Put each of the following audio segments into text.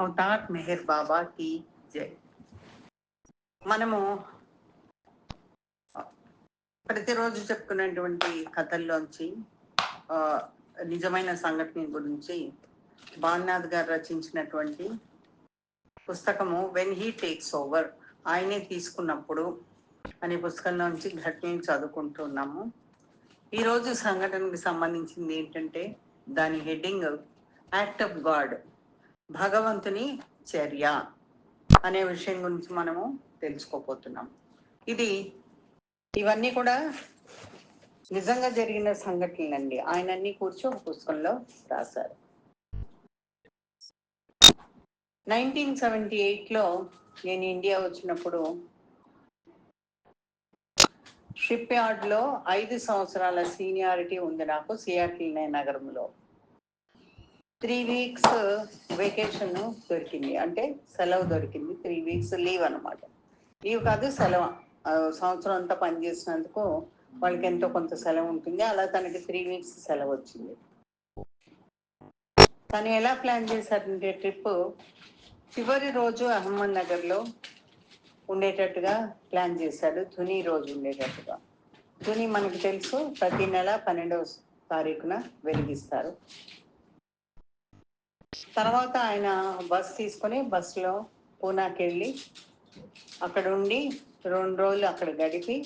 Avatar Meher బాబాకి జై మనము ప్రతిరోజు చెప్పుకునేటువంటి కథల్లోంచి నిజమైన సంఘటన గురించి బాలనాథ్ గారు రచించినటువంటి పుస్తకము వెన్ హీ టేక్స్ ఓవర్ ఆయనే తీసుకున్నప్పుడు అనే పుస్తకంలోంచి ఘటనని చదువుకుంటున్నాము. ఈరోజు సంఘటనకి సంబంధించింది ఏంటంటే దాని హెడ్డింగ్ యాక్ట్ ఆఫ్ గాడ్. భగవంతుని చర్య అనే విషయం గురించి మనము తెలుసుకోపోతున్నాం ఇది ఇవన్నీ కూడా నిజంగా జరిగిన సంఘటనలండి. ఆయన అన్ని కూర్చో ఒక పుస్తకంలో రాశారు. నైన్టీన్ సెవెంటీ ఎయిట్లో నేను ఇండియా వచ్చినప్పుడు షిప్ యార్డ్లో ఐదు సంవత్సరాల సీనియారిటీ ఉంది నాకు సియాటిల్ నగరంలో. త్రీ వీక్స్ వెకేషన్ దొరికింది. అంటే సెలవు దొరికింది. త్రీ వీక్స్ లీవ్ అన్నమాట. లీవ్ కాదు సెలవు. సంవత్సరం అంతా పనిచేసినందుకు వాళ్ళకి ఎంతో కొంత సెలవు ఉంటుంది. అలా తనకి త్రీ వీక్స్ సెలవు వచ్చింది. తను ఎలా ప్లాన్ చేశారంటే ట్రిప్ చివరి రోజు అహ్మద్ నగర్లో ఉండేటట్టుగా ప్లాన్ చేశాడు. ధుని రోజు ఉండేటట్టుగా. ధుని మనకు తెలుసు ప్రతి నెల పన్నెండవ తారీఖున వెలిగిస్తారు. తర్వాత ఆయన బస్ తీసుకొని బస్సులో పూనాకి వెళ్ళి అక్కడ ఉండి రెండు రోజులు అక్కడ గడిపి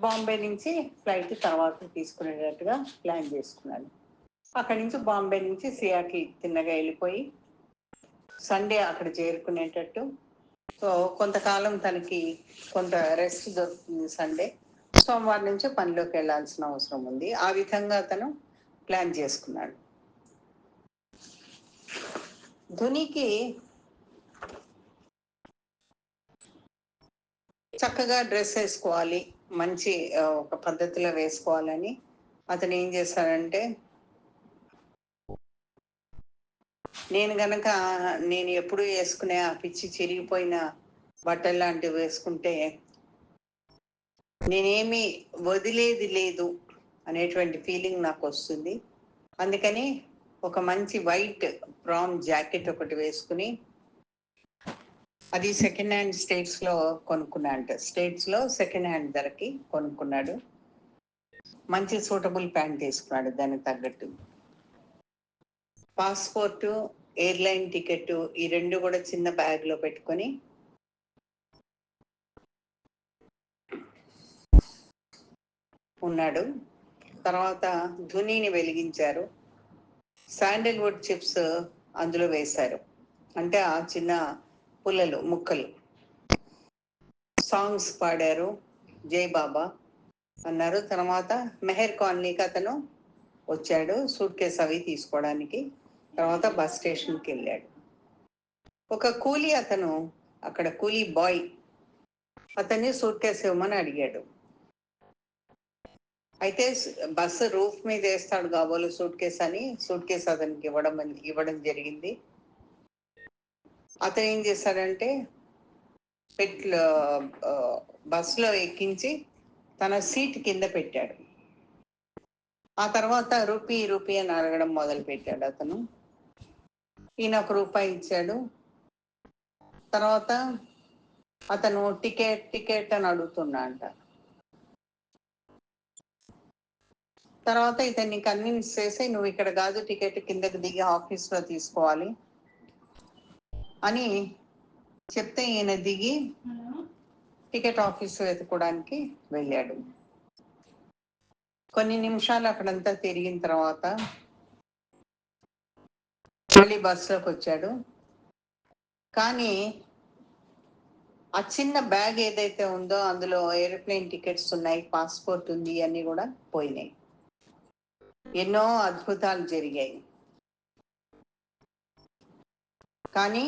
బాంబే నుంచి ఫ్లైట్ తర్వాత తీసుకునేటట్టుగా ప్లాన్ చేసుకున్నాను అక్కడి నుంచి బాంబే నుంచి సియాకి తిన్నగా వెళ్ళిపోయి సండే అక్కడ చేరుకునేటట్టు. సో కొంతకాలం తనకి కొంత రెస్ట్ దొరుకుతుంది సండే. సోమవారం నుంచి పనిలోకి వెళ్ళాల్సిన అవసరం ఉంది. ఆ విధంగా అతను ప్లాన్ చేసుకున్నాడు. ధునికి చక్కగా డ్రెస్ వేసుకోవాలి. మంచి ఒక పద్ధతిలో వేసుకోవాలని. అతను ఏం చేశాడంటే నేను గనక నేను ఎప్పుడు వేసుకునే ఆ పిచ్చి చిరిగిపోయిన బట్టలు లాంటివి వేసుకుంటే నేనేమి వదిలేది లేదు అనేటువంటి ఫీలింగ్ నాకు వస్తుంది. అందుకని ఒక మంచి వైట్ ప్రామ్ జాకెట్ ఒకటి వేసుకుని అది సెకండ్ హ్యాండ్ స్టేట్స్లో కొనుక్కున్నాడు స్టేట్స్లో సెకండ్ హ్యాండ్ ధరకి కొనుక్కున్నాడు. మంచి సూటబుల్ ప్యాంట్ తీసుకున్నాడు దానికి తగ్గట్టు. పాస్పోర్టు ఎయిర్లైన్ టికెట్ ఈ రెండు కూడా చిన్న బ్యాగ్లో పెట్టుకొని ఉన్నాడు. తర్వాత ధునీని వెలిగించారు. శాండల్వుడ్ చిప్స్ అందులో వేశారు. అంటే ఆ చిన్న పుల్లలు ముక్కలు. సాంగ్స్ పాడారు జై బాబా అన్నారు. తర్వాత మెహర్ కాలనీకి అతను వచ్చాడు సూట్ కేస్ అవి తీసుకోవడానికి. తర్వాత బస్ స్టేషన్కి వెళ్ళాడు. ఒక కూలీ అతను అక్కడ కూలీ బాయ్ అతన్ని సూట్ కేస్ ఇవ్వమని అడిగాడు. అయితే బస్సు రూఫ్ మీద వేస్తాడు కాబోలు సూట్ కేస్ అని. సూట్ కేస్ అతనికి ఇవ్వడం ఇవ్వడం జరిగింది. అతను ఏం చేశాడంటే పెట్లో బస్సులో ఎక్కించి తన సీట్ కింద పెట్టాడు. ఆ తర్వాత రూపీ రూపీ అని అడగడం మొదలు పెట్టాడు అతను. ఈయన ఒక రూపాయి ఇచ్చాడు. తర్వాత అతను టికెట్ టికెట్ అని అడుగుతున్నా అంట తర్వాత ఇతన్ని కన్విన్స్ చేసి నువ్వు ఇక్కడ కాదు టికెట్ కిందకి దిగి ఆఫీస్లో తీసుకోవాలి అని చెప్తే ఈయన దిగి టికెట్ ఆఫీస్ వెతుకోవడానికి వెళ్ళాడు. కొన్ని నిమిషాలు అక్కడంతా తిరిగిన తర్వాత మళ్ళీ బస్సులోకి వచ్చాడు. కానీ ఆ చిన్న బ్యాగ్ ఏదైతే ఉందో అందులో ఏరోప్లేన్ టికెట్స్ ఉన్నాయి పాస్పోర్ట్ ఉంది అన్ని కూడా పోయినాయి. ఎన్నో అద్భుతాలు జరిగాయి. కానీ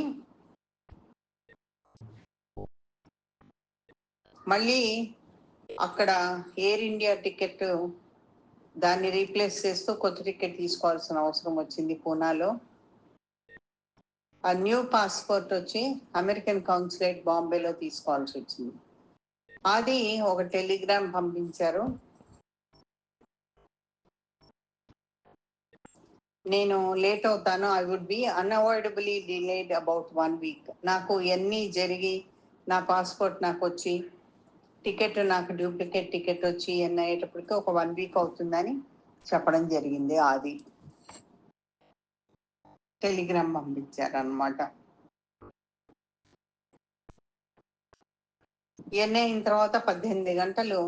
మళ్ళీ అక్కడ ఎయిర్ ఇండియా టికెట్ దాన్ని రీప్లేస్ చేస్తూ కొత్త టికెట్ తీసుకోవాల్సిన అవసరం వచ్చింది పూనాలో. ఆ న్యూ పాస్పోర్ట్ వచ్చి అమెరికన్ కౌన్సిలేట్ బాంబేలో తీసుకోవాల్సి వచ్చింది. అది ఒక టెలిగ్రామ్ పంపించారు. నేను లేట్ అవుతాను I would be unavoidably delayed about one week నాకు ఎన్ని జరిగి నా పాస్పోర్ట్ నాకు వచ్చి టికెట్ నాకు డూప్లికేట్ టికెట్ వచ్చి ఎన్ని అయ్యేటప్పటికి ఒక వన్ వీక్ అవుతుందని చెప్పడం జరిగింది అది టెలిగ్రామ్ పంపించారనమాట ఇవన్నీ అయిన తర్వాత పద్దెనిమిది గంటలు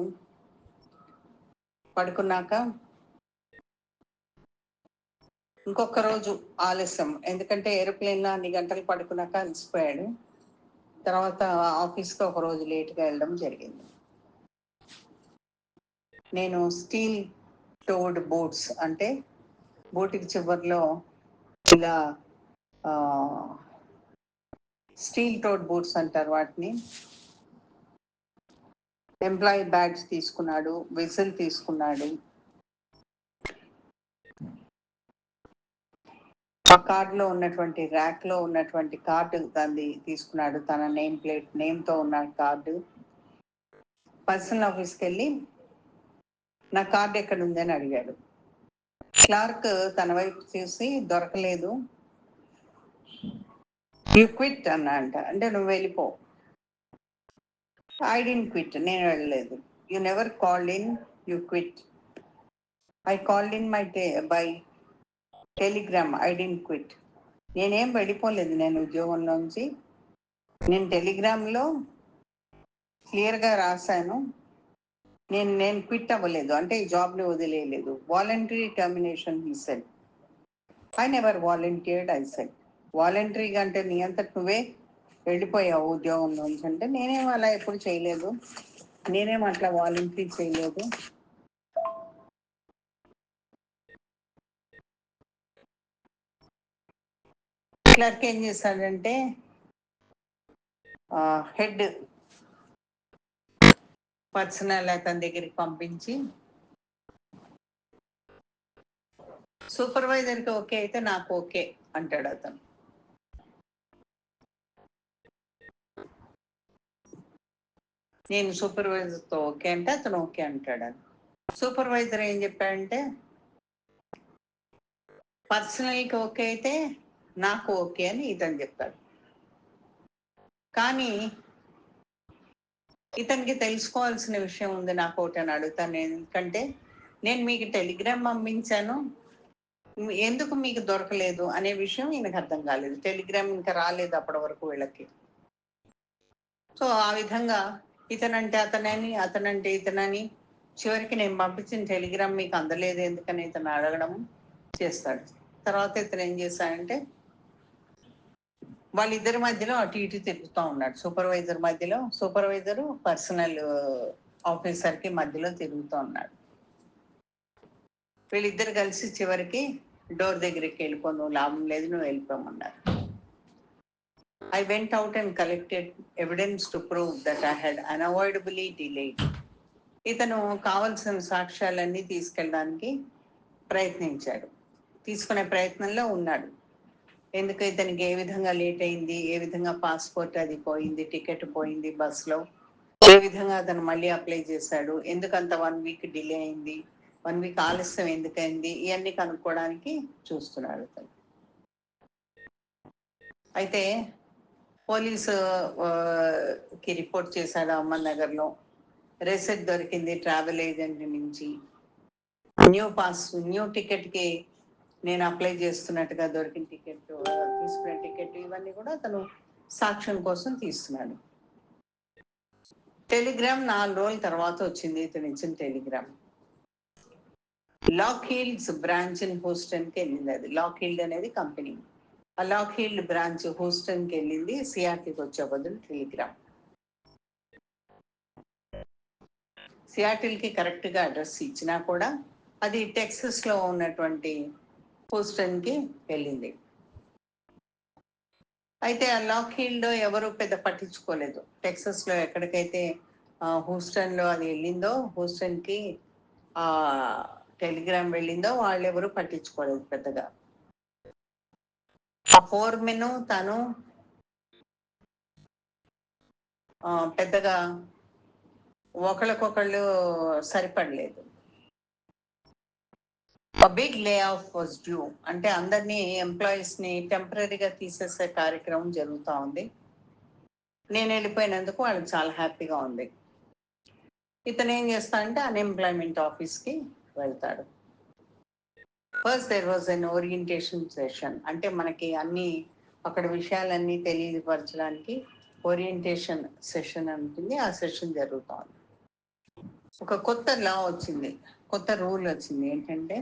పడుకున్నాక ఇంకొక రోజు ఆలస్యం. ఎందుకంటే ఏరోప్లేన్లో అన్ని గంటలు పడుకున్నాక అలసిపోయాడు. తర్వాత ఆఫీస్కి ఒక రోజు లేట్గా వెళ్ళడం జరిగింది. నేను స్టీల్ టోడ్ బోట్స్ అంటే బోటికి చివరిలో ఇలా స్టీల్ టోడ్ బోట్స్ అంటారు వాటిని. ఎంప్లాయీ బ్యాగ్స్ తీసుకున్నాడు విజిల్ తీసుకున్నాడు. ఆ కార్డులో ఉన్నటువంటి ర్యాక్లో ఉన్నటువంటి కార్డు దాన్ని తీసుకున్నాడు. తన నేమ్ ప్లేట్ నేమ్తో ఉన్న కార్డు. పర్సనల్ ఆఫీస్కి వెళ్ళి నా కార్డు ఎక్కడ ఉందని అడిగాడు. క్లార్క్ తన వైపు చూసి దొరకలేదు. యు క్విట్ అన్నా అంట. అంటే నువ్వు వెళ్ళిపో. I didn't quit. నేను వెళ్ళలేదు. You never called in you quit. I called in my by. Telegram I didn't quit. నేనేం వెళ్ళిపోలేదు నేను ఉద్యోగంలోంచి నేను టెలిగ్రామ్లో క్లియర్గా రాశాను. నేను నేను క్విట్ అవ్వలేదు. అంటే ఈ జాబ్ని వదిలేయలేదు. Voluntary termination he said I never volunteered I said వాలంటరీగా అంటే నీ అంతటి నువ్వే వెళ్ళిపోయావు ఉద్యోగంలోంచి అంటే నేనేం అలా ఎప్పుడు చేయలేదు. నేనేం అట్లా వాలంటరీ చేయలేదు. క్లర్క్ ఏం చేశాడంటే హెడ్ పర్సనల్ అతని దగ్గరికి పంపించి సూపర్వైజర్కి ఓకే అయితే నాకు ఓకే అంటాడు అతను. నేను సూపర్వైజర్తో ఓకే అంటే అతను ఓకే అంటాడు. అని సూపర్వైజర్ ఏం చెప్పాడంటే పర్సనల్కి ఓకే అయితే నాకు ఓకే అని ఇతను చెప్తాడు. కానీ ఇతనికి తెలుసుకోవాల్సిన విషయం ఉంది నాకు ఒకటి అని అడుగుతాను ఎందుకంటే నేను మీకు టెలిగ్రామ్ పంపించాను. ఎందుకు మీకు దొరకలేదు అనే విషయం ఈయనకు అర్థం కాలేదు. టెలిగ్రామ్ ఇంకా రాలేదు అప్పటి వరకు వీళ్ళకి. సో ఆ విధంగా ఇతనంటే అతనని అతనంటే ఇతనని చివరికి నేను పంపించిన టెలిగ్రామ్ మీకు అందలేదు ఎందుకని ఇతను అడగడం చేస్తాడు. తర్వాత ఇతను ఏం చేశాడంటే వాళ్ళిద్దరి మధ్యలో అటు ఇటు తిరుగుతూ ఉన్నాడు. సూపర్వైజర్ మధ్యలో సూపర్వైజర్ పర్సనల్ ఆఫీసర్కి మధ్యలో తిరుగుతూ ఉన్నాడు. వీళ్ళిద్దరు కలిసి చివరికి డోర్ దగ్గరికి వెళ్ళిపో నువ్వు లాభం లేదు నువ్వు వెళ్ళిపోమన్నారు. I went out and collected evidence to prove that I had unavoidably delayed ఇతను కావలసిన సాక్ష్యాలన్నీ తీసుకెళ్ళడానికి ప్రయత్నించాడు. తీసుకునే ప్రయత్నంలో ఉన్నాడు. ఎందుకు ఇతనికి ఏ విధంగా లేట్ అయింది ఏ విధంగా పాస్పోర్ట్ అది పోయింది టికెట్ పోయింది బస్సులో ఏ విధంగా అతను మళ్ళీ అప్లై చేశాడు? ఎందుకంత వన్ వీక్ డిలే అయింది? వన్ వీక్ ఆలస్యం ఎందుకైంది ఇవన్నీ కనుక్కోవడానికి చూస్తున్నాడు అతను. అయితే పోలీసు కి రిపోర్ట్ చేశాడు అమ్మన్ నగర్లో రెసెట్ దొరికింది ట్రావెల్ ఏజెంట్ నుంచి. న్యూ పాస్ న్యూ టికెట్కి నేను అప్లై చేస్తున్నట్టుగా దొరికిన టికెట్ తీసుకునే టికెట్ ఇవన్నీ కూడా అతను సాక్ష్యం కోసం తీస్తున్నాడు. టెలిగ్రామ్ నాలుగు రోజుల తర్వాత వచ్చింది ఇతను ఇచ్చిన telegram Lockheed's branch in హూస్టన్కి వెళ్ళింది అది. లాక్ హీల్డ్ అనేది కంపెనీ ఆ లాక్ హీల్డ్ బ్రాంచ్ హూస్టన్కి వెళ్ళింది సిఆర్టీకి వచ్చే బదులు టెలిగ్రామ్ సియాటిల్కి కరెక్ట్గా అడ్రస్ ఇచ్చినా కూడా అది టెక్సస్లో ఉన్నటువంటి హూస్టన్కి వెళ్ళింది. అయితే ఆ లాక్ హీల్డ్ ఎవరు పెద్ద పట్టించుకోలేదు. టెక్సస్లో ఎక్కడికైతే హూస్టన్లో అది వెళ్ళిందో హూస్టన్కి ఆ టెలిగ్రామ్ వెళ్ళిందో వాళ్ళు ఎవరు పట్టించుకోలేదు పెద్దగా. ఆ ఫోర్మెన్ తను పెద్దగా ఒకళ్ళకొకళ్ళు సరిపడలేదు. Big lay off was due అంటే అందరినీ ఎంప్లాయీస్ని టెంపరీగా తీసేసే కార్యక్రమం జరుగుతూ ఉంది. నేను వెళ్ళిపోయినందుకు వాళ్ళకి చాలా హ్యాపీగా ఉంది. ఇతను ఏం చేస్తాడంటే అన్ఎంప్లాయ్మెంట్ ఆఫీస్కి వెళ్తాడు. First there was an orientation session అంటే మనకి అన్ని అక్కడ విషయాలన్నీ తెలియపరచడానికి ఓరియంటేషన్ సెషన్ ఉంటుంది. ఆ సెషన్ జరుగుతోంది ఒక కొత్త లా వచ్చింది. కొత్త రూల్ వచ్చింది. ఏంటంటే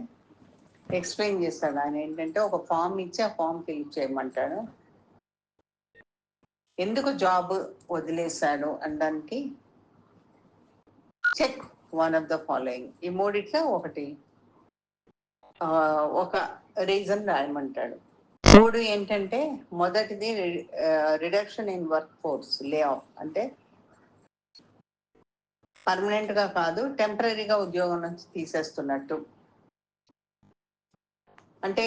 ఎక్స్ప్లెయిన్ చేస్తాడు ఆయన. ఏంటంటే ఒక ఫామ్ ఇచ్చి ఆ ఫామ్ ఫిల్ చేయమంటాడు. ఎందుకు జాబ్ వదిలేశాడు అనడానికి? Check one of the following. ఈ మూడిట్లో ఒకటి ఒక రీజన్ రాయమంటాడు. మూడు ఏంటంటే మొదటిది reduction in work force lay off అంటే పర్మనెంట్గా కాదు టెంపరీగా ఉద్యోగం నుంచి తీసేస్తున్నట్టు. అంటే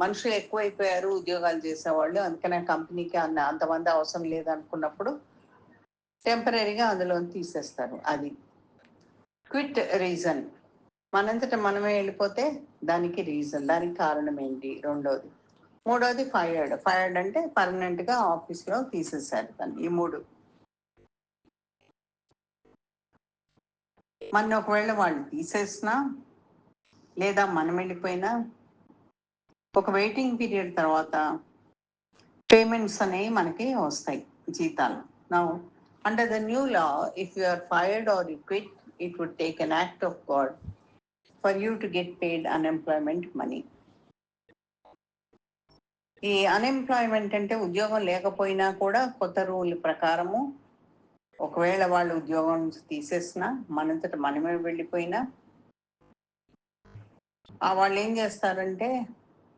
మనుషులు ఎక్కువైపోయారు ఉద్యోగాలు చేసేవాళ్ళు అందుకనే కంపెనీకి అన్న అంతమంది అవసరం లేదనుకున్నప్పుడు టెంపరీగా అందులో తీసేస్తారు అది. Quit reason. మనంతట మనమే వెళ్ళిపోతే దానికి రీజన్ దానికి కారణం ఏంటి? రెండోది. మూడోది ఫైర్డ్. ఫైర్డ్ అంటే పర్మనెంట్గా ఆఫీస్లో తీసేసారు దాన్ని ఈ మూడు. మన ఒకవేళ వాళ్ళు తీసేసినా లేదా మనం వెళ్ళిపోయినా ఒక వెయిటింగ్ పీరియడ్ తర్వాత పేమెంట్స్ అనేవి మనకి వస్తాయి జీతాలు. నా under the new law if you are fired or you quit it would take an act of God for you to get paid unemployment money ఈ అన్ఎంప్లాయ్మెంట్ అంటే ఉద్యోగం లేకపోయినా కూడా కొత్త రూల్ ప్రకారము ఒకవేళ వాళ్ళు ఉద్యోగం తీసేసినా మనంతట మనమే వెళ్ళిపోయినా ఆ వాళ్ళు ఏం చేస్తారంటే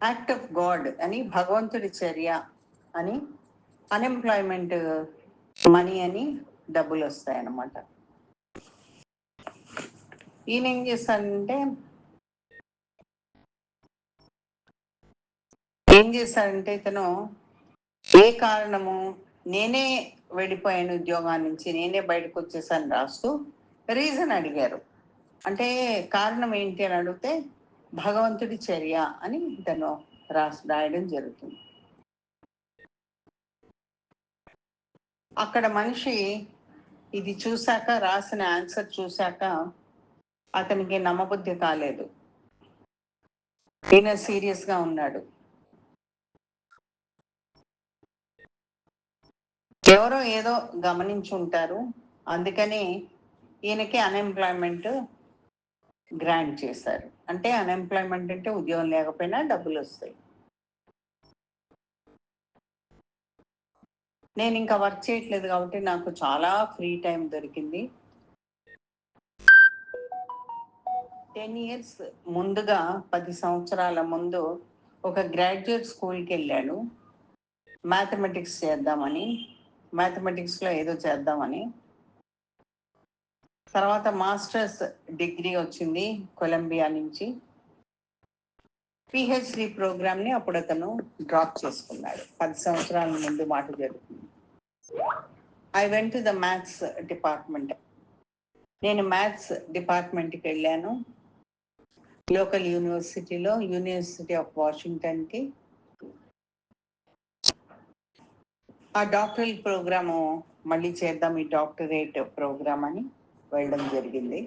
యాక్ట్ ఆఫ్ గాడ్ అని భగవంతుడి చర్య అని అన్ఎంప్లాయ్మెంట్ మనీ అని డబ్బులు వస్తాయి అన్నమాట ఈయన ఏం చేస్తాడంటే ఏం చేస్తాడంటే ఇతను ఏ కారణము నేనే వెళ్ళిపోయాను ఉద్యోగాన్ని నుంచి నేనే బయటకు వచ్చేసాను రాస్తూ రీజన్ అడిగారు. అంటే కారణం ఏంటి అని అడిగితే భగవంతుడి చర్య అని ఇతను రాసి రాయడం జరుగుతుంది. అక్కడ మనిషి ఇది చూశాక రాసిన ఆన్సర్ చూశాక అతనికి నమ్మబుద్ధి కాలేదు. ఈయన సీరియస్గా ఉన్నాడు. ఎవరో ఏదో గమనించి ఉంటారు అందుకని ఈయనకి అన్ఎంప్లాయ్మెంట్ గ్రాంట్ చేశారు. అంటే అన్ఎంప్లాయ్మెంట్ అంటే ఉద్యోగం లేకపోయినా డబ్బులు వస్తాయి నేను ఇంకా వర్క్ చేయట్లేదు కాబట్టి నాకు చాలా ఫ్రీ టైం దొరికింది. టెన్ ఇయర్స్ ముందుగా పది సంవత్సరాల ముందు ఒక గ్రాడ్యుయేట్ స్కూల్కి వెళ్ళాడు మ్యాథమెటిక్స్ చేద్దామని మ్యాథమెటిక్స్లో ఏదో చేద్దామని. తర్వాత మాస్టర్స్ డిగ్రీ వచ్చింది కొలంబియా నుంచి. పిహెచ్డి ప్రోగ్రామ్ని అప్పుడు అతను డ్రాప్ చేసుకున్నాడు. పది సంవత్సరాల ముందు మాట జరుగుతుంది. I went to the maths department నేను మ్యాథ్స్ డిపార్ట్మెంట్కి వెళ్ళాను. లోకల్ యూనివర్సిటీలో యూనివర్సిటీ ఆఫ్ వాషింగ్టన్కి ఆ డాక్టరల్ ప్రోగ్రాము మళ్ళీ చేద్దాం ఈ డాక్టరేట్ ప్రోగ్రామ్ అని. వెళ్ళడం జరిగింది.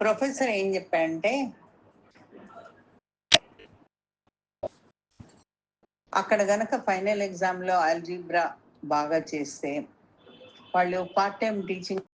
ప్రొఫెసర్ ఏం చెప్పాడంటే అక్కడ గనక ఫైనల్ ఎగ్జామ్లో అల్జీబ్రా బాగా చేస్తే వాళ్ళు పార్ట్ టైం టీచింగ్